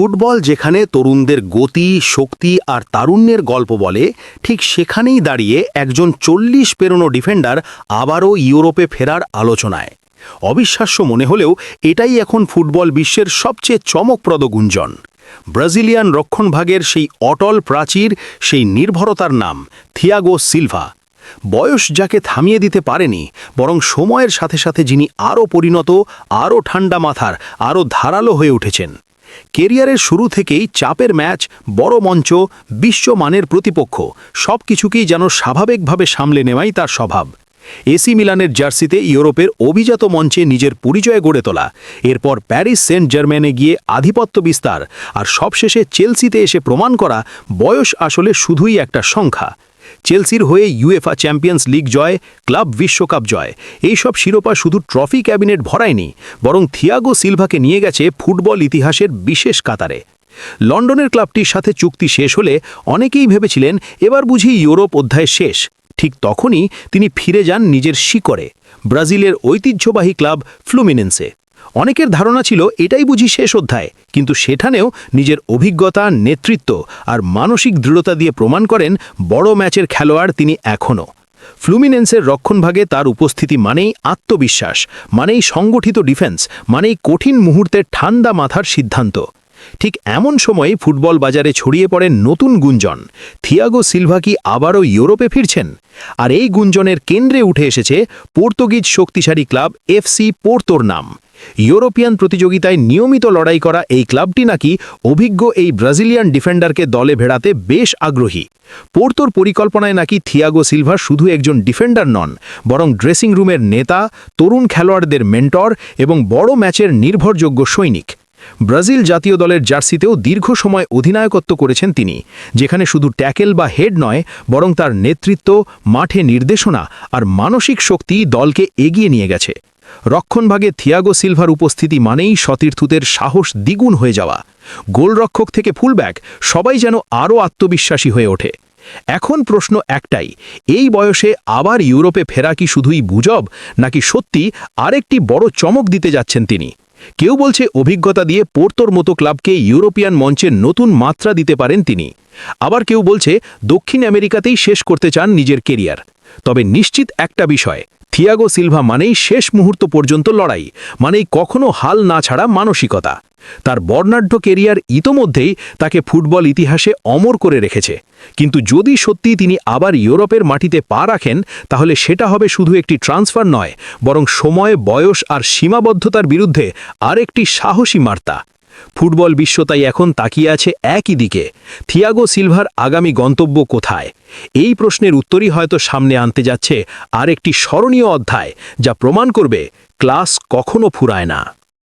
Football যেখানে তরুণদের গতি, শক্তি আর তারুণ্যের গল্প বলে, ঠিক সেখানেই দাঁড়িয়ে একজন চল্লিশ পেরোনো ডিফেন্ডার আবারও ইউরোপে ফেরার আলোচনায়। অবিশ্বাস্য মনে হলেও এটাই এখন ফুটবল বিশ্বের সবচেয়ে চমকপ্রদ গুঞ্জন। ব্রাজিলিয়ান রক্ষণভাগের সেই অটল প্রাচীর, সেই নির্ভরতার নাম, থিয়াগো সিলভা। বয়স যাকে থামিয়ে দিতে পারেনি, বরং সময়ের সাথে সাথে যিনি আরও পরিণত, আরও ঠান্ডা মাথার, আরও ধারালো হয়ে উঠেছেন। কেরিয়ারের শুরু থেকেই চাপের ম্যাচ, বড় মঞ্চ বিশ্বমানের প্রতিপক্ষ সব কিছুকেই যেন স্বাভাবিকভাবে সামলে নেওয়াই তার স্বভাব। এসি মিলানের জার্সিতে ইউরোপের অভিজাত মঞ্চে নিজের পরিচয় গড়ে তোলা, এরপর প্যারিস সেন্ট জার্মেনে গিয়ে আধিপত্য বিস্তার, আর সবশেষে চেলসিতে এসে প্রমাণ করা বয়স আসলে শুধুই একটা সংখ্যা। চেলসির হয়ে ইউএফা চ্যাম্পিয়ন্স লিগ জয়, ক্লাব বিশ্বকাপ জয়। এইসব শিরোপা শুধু ট্রফি ক্যাবিনেট ভরায়নি, বরং থিয়াগো সিলভাকে নিয়ে গেছে ফুটবল ইতিহাসের বিশেষ কাতারে। লন্ডনের ক্লাবটির সাথে চুক্তি শেষ হলে অনেকেই ভেবেছিলেন, এবার বুঝি ইউরোপ অধ্যায় শেষ। ঠিক তখনই তিনি ফিরে যান নিজের শিকড়ে। ব্রাজিলের ঐতিহ্যবাহী ক্লাব ফ্লুমিনেন্সে। অনেকের ধারণা ছিল এটাই বুঝি শেষ অধ্যায়, কিন্তু সেখানেও নিজের অভিজ্ঞতা, নেতৃত্ব আর মানসিক দৃঢ়তা দিয়ে প্রমাণ করেন বড় ম্যাচের খেলোয়াড় তিনি এখনও। ফ্লুমিনেন্সের রক্ষণভাগে তার উপস্থিতি মানেই আত্মবিশ্বাস, মানেই সংগঠিত ডিফেন্স, মানেই কঠিন মুহূর্তের ঠান্ডা মাথার সিদ্ধান্ত। ঠিক এমন সময়ে ফুটবল বাজারে ছড়িয়ে পড়ে নতুন গুঞ্জন, থিয়াগো সিলভা কি আবারও ইউরোপে ফিরছেন? আর এই গুঞ্জনের কেন্দ্রে উঠে এসেছে পর্তুগিজ শক্তিশালী ক্লাব এফসি পোর্তোর নাম। ইউরোপিয়ান প্রতিযোগিতায় নিয়মিত লড়াই করা এই ক্লাবটি নাকি অভিজ্ঞ এই ব্রাজিলিয়ান ডিফেন্ডারকে দলে ভেড়াতে বেশ আগ্রহী। পোর্তোর পরিকল্পনায় নাকি থিয়াগো সিলভা শুধু একজন ডিফেন্ডার নন, বরং ড্রেসিং রুমের নেতা, তরুণ খেলোয়াড়দের মেন্টর এবং বড় ম্যাচের নির্ভরযোগ্য সৈনিক। ব্রাজিল জাতীয় দলের জার্সিতেও দীর্ঘ সময় অধিনায়কত্ব করেছেন তিনি, যেখানে শুধু ট্যাকেল বা হেড নয়, বরং তার নেতৃত্ব, মাঠে নির্দেশনা আর মানসিক শক্তি দলকে এগিয়ে নিয়ে গেছে। রক্ষণভাগে থিয়াগো সিলভার উপস্থিতি মানেই সতীর্থুদের সাহস দ্বিগুণ হয়ে যাওয়া। গোলরক্ষক থেকে ফুলব্যাক সবাই যেন আরও আত্মবিশ্বাসী হয়ে ওঠে। এখন প্রশ্ন একটাই, এই বয়সে আবার ইউরোপে ফেরা কি শুধুই গুজব, নাকি সত্যি আরেকটি বড় চমক দিতে যাচ্ছেন তিনি? কেউ বলছে অভিজ্ঞতা দিয়ে পোর্তোর মতো ক্লাবকে ইউরোপিয়ান মঞ্চে নতুন মাত্রা দিতে পারেন তিনি। আবার কেউ বলছে দক্ষিণ আমেরিকাতেই শেষ করতে চান নিজের কেরিয়ার। তবে নিশ্চিত একটা বিষয় থিয়াগো সিলভা মানেই শেষ মুহূর্ত পর্যন্ত লড়াই, মানেই কখনো হাল না ছাড়া মানসিকতা। তার বর্ণাঢ্য কেরিয়ার ইতোমধ্যেই তাকে ফুটবল ইতিহাসে অমর করে রেখেছে। কিন্তু যদি সত্যি তিনি আবার ইউরোপের মাটিতে পা রাখেন, তাহলে সেটা হবে শুধু একটি ট্রান্সফার নয়, বরং সময়, বয়স আর সীমাবদ্ধতার বিরুদ্ধে আরেকটি সাহসী বার্তা। ফুটবল বিশ্ব তাই এখন তাকিয়ে আছে একই দিকে। থিয়াগো সিলভার আগামী গন্তব্য কোথায়? এই প্রশ্নের উত্তরই হয়তো সামনে আনতে যাচ্ছে আর একটি স্মরণীয় অধ্যায়, যা প্রমাণ করবে ক্লাস কখনো ফুরায় না।